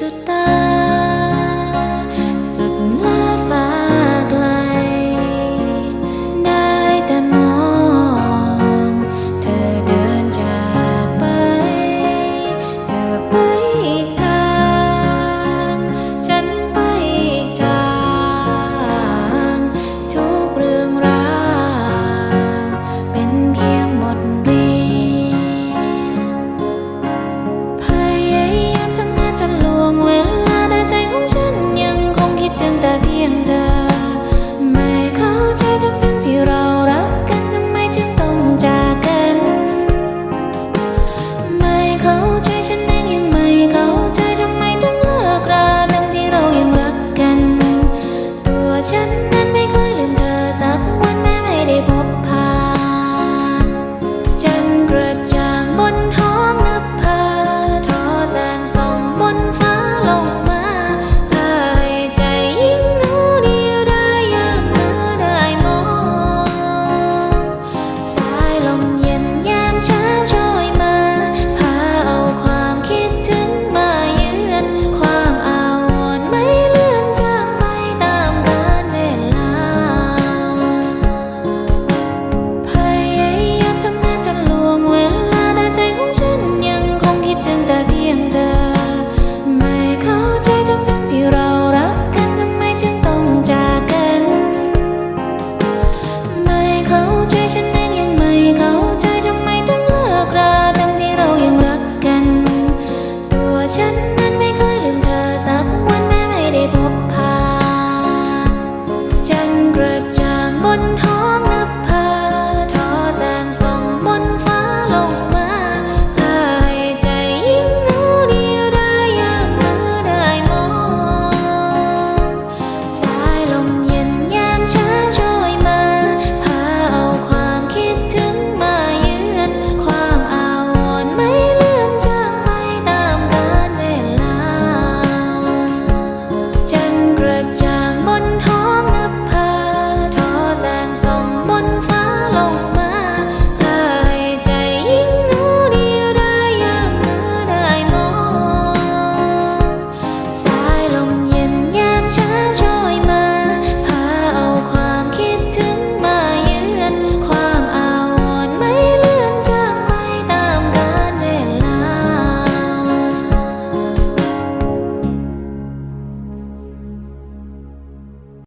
สุดท้า ระจ่างบนท้องนภาทอแสงส่งบนฟ้าลงมาเพอให้ใจยิ่งเหงาเดียวได้ยามมื่ได้มอง สายลมเย็นยามช้าช่วยมา พาเอาความคิดถึงมายืนความอาวรณ์ไม่เลื่อนจางไปตามกาลเวลาจนกระจาย